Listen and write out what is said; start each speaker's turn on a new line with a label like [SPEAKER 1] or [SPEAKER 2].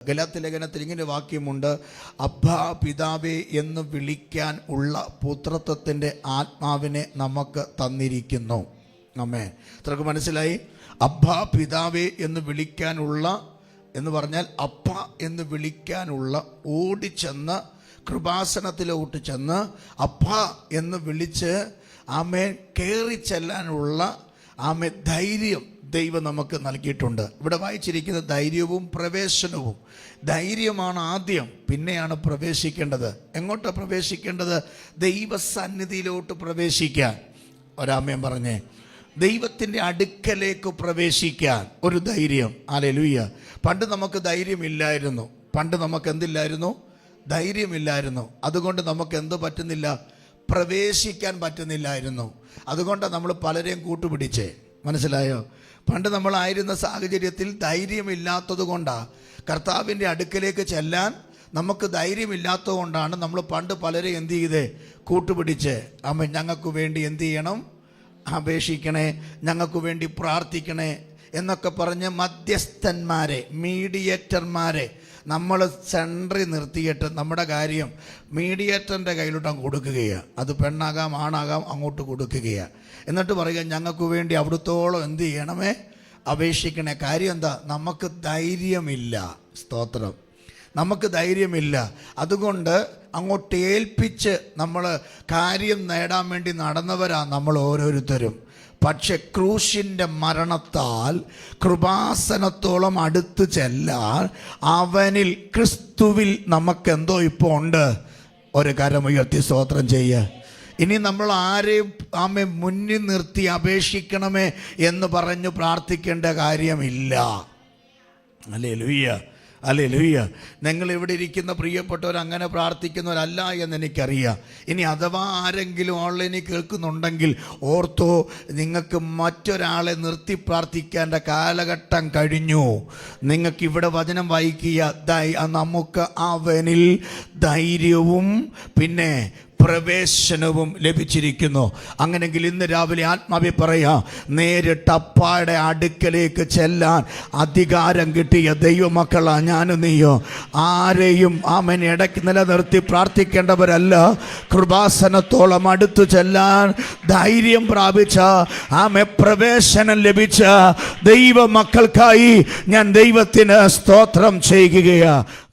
[SPEAKER 1] ഗലാത്തി ലേഖനത്തിൽ ഇങ്ങനെ വാക്യമുണ്ട് അബ്ബ പിതാവേ എന്ന് വിളിക്കാൻ ഉള്ള പുത്രത്വത്തിന്റെ ആത്മാവിനെ നമുക്ക് തന്നിരിക്കുന്നു. അമ്മേ ഇത്രക്ക് മനസ്സിലായി? അബ്ബ പിതാവേ എന്ന് വിളിക്കാനുള്ള എന്ന് പറഞ്ഞാൽ അപ്പ എന്ന് വിളിക്കാനുള്ള ഓടിച്ചെന്ന് കൃപാസനത്തിലോട്ട് ചെന്ന് അപ്പ എന്ന് വിളിച്ച് ആമേൻ കയറി ചെല്ലാനുള്ള ആമേ ധൈര്യം ദൈവം നമുക്ക് നൽകിയിട്ടുണ്ട്. ഇവിടെ വായിച്ചിരിക്കുന്ന ധൈര്യവും പ്രവേശനവും. ധൈര്യമാണ് ആദ്യം പിന്നെയാണ് പ്രവേശിക്കേണ്ടത്. എങ്ങോട്ടാണ് പ്രവേശിക്കേണ്ടത്? ദൈവസന്നിധിയിലോട്ട് പ്രവേശിക്കാൻ. ഒരാമയം പറഞ്ഞേ ദൈവത്തിന്റെ അടുക്കലേക്ക് പ്രവേശിക്കാൻ. ഒരു ധൈര്യം. ആലലുയ്യ പണ്ട് നമുക്ക് ധൈര്യമില്ലായിരുന്നു. പണ്ട് നമുക്ക് എന്തില്ലായിരുന്നു? ധൈര്യമില്ലായിരുന്നു. അതുകൊണ്ട് നമുക്ക് എന്ത് പറ്റുന്നില്ല? പ്രവേശിക്കാൻ പറ്റുന്നില്ലായിരുന്നു. അതുകൊണ്ട് നമ്മൾ പലരെയും കൂട്ടുപിടിച്ചേ. മനസ്സിലായോ? പണ്ട് നമ്മളായിരുന്ന സാഹചര്യത്തിൽ ധൈര്യമില്ലാത്തത് കൊണ്ടാണ് കർത്താവിന്റെ അടുക്കലേക്ക് ചെല്ലാൻ നമുക്ക് ധൈര്യമില്ലാത്തത് കൊണ്ടാണ് നമ്മൾ പണ്ട് പലരെയും എന്ത് ചെയ്തേ? കൂട്ടുപിടിച്ച്. അമ്മ ഞങ്ങൾക്ക് വേണ്ടി എന്ത് ചെയ്യണം? അപേക്ഷിക്കണേ. ഞങ്ങൾക്ക് വേണ്ടി പ്രാർത്ഥിക്കണേ. എന്നൊക്കെ പറഞ്ഞ് മധ്യസ്ഥന്മാരെ മീഡിയേറ്റർമാരെ നമ്മൾ സെൻട്രി നിർത്തിയിട്ട് നമ്മുടെ കാര്യം മീഡിയേറ്ററിന്റെ കയ്യിലോട്ട് കൊടുക്കുകയാണ് അത് പെണ്ണാകാം ആണാകാം അങ്ങോട്ട് കൊടുക്കുകയാണ് എന്നിട്ട് പറയുക ഞങ്ങൾക്ക് വേണ്ടി അവിടുത്തോളം എന്ത് ചെയ്യണമേ? അപേക്ഷിക്കണേ. കാര്യം എന്താ? നമുക്ക് ധൈര്യമില്ല. സ്തോത്രം. നമുക്ക് ധൈര്യമില്ല. അതുകൊണ്ട് അങ്ങോട്ട് ഏൽപ്പിച്ച് നമ്മൾ കാര്യം നേടാൻ വേണ്ടി നടന്നവരാ നമ്മൾ ഓരോരുത്തരും. പക്ഷെ ക്രൂശിന്റെ മരണത്താൽ കൃപാസനത്തോളം അടുത്ത് ചെല്ലാൻ അവനിൽ ക്രിസ്തുവിൽ നമുക്കെന്തോ ഇപ്പോൾ ഉണ്ട്. ഒരു കരമുയർത്തി സ്തോത്രം ചെയ്യുക ഇനി നമ്മൾ ആരെയും ആമെ മുന്നിൽ നിർത്തി അപേക്ഷിക്കണമേ എന്ന് പറഞ്ഞു പ്രാർത്ഥിക്കേണ്ട കാര്യമില്ല. അല്ലേ ലുയ്യ അല്ലേ ലൂയ്യ നിങ്ങൾ ഇവിടെ ഇരിക്കുന്ന പ്രിയപ്പെട്ടവർ അങ്ങനെ പ്രാർത്ഥിക്കുന്നവരല്ല എന്ന് എനിക്കറിയാം. ഇനി അഥവാ ആരെങ്കിലും ഓൺലൈനിൽ കേൾക്കുന്നുണ്ടെങ്കിൽ ഓർത്തോ നിങ്ങൾക്ക് മറ്റൊരാളെ നിർത്തി പ്രാർത്ഥിക്കേണ്ട കാലഘട്ടം കഴിഞ്ഞു. നിങ്ങൾക്ക് ഇവിടെ വചനം വായിക്കുക. നമുക്ക് അവനിൽ ധൈര്യവും പിന്നെ പ്രവേശനവും ലഭിച്ചിരിക്കുന്നു. അങ്ങനെങ്കിൽ ഇന്ന് രാവിലെ ആത്മാവി പറയാ നേരിട്ട് അപ്പായുടെ അടുക്കലേക്ക് ചെല്ലാൻ അധികാരം കിട്ടിയ ദൈവമക്കളാ ഞാനും നീയോ. ആരെയും ആമൻ ഇടയ്ക്ക് നിലനിർത്തി പ്രാർത്ഥിക്കേണ്ടവരല്ല. കൃപാസനത്തോളം അടുത്തു ചെല്ലാൻ ധൈര്യം പ്രാപിച്ച ആമെ പ്രവേശനം ലഭിച്ച ദൈവമക്കൾക്കായി ഞാൻ ദൈവത്തിന് സ്തോത്രം ചെയ്യുകയാ.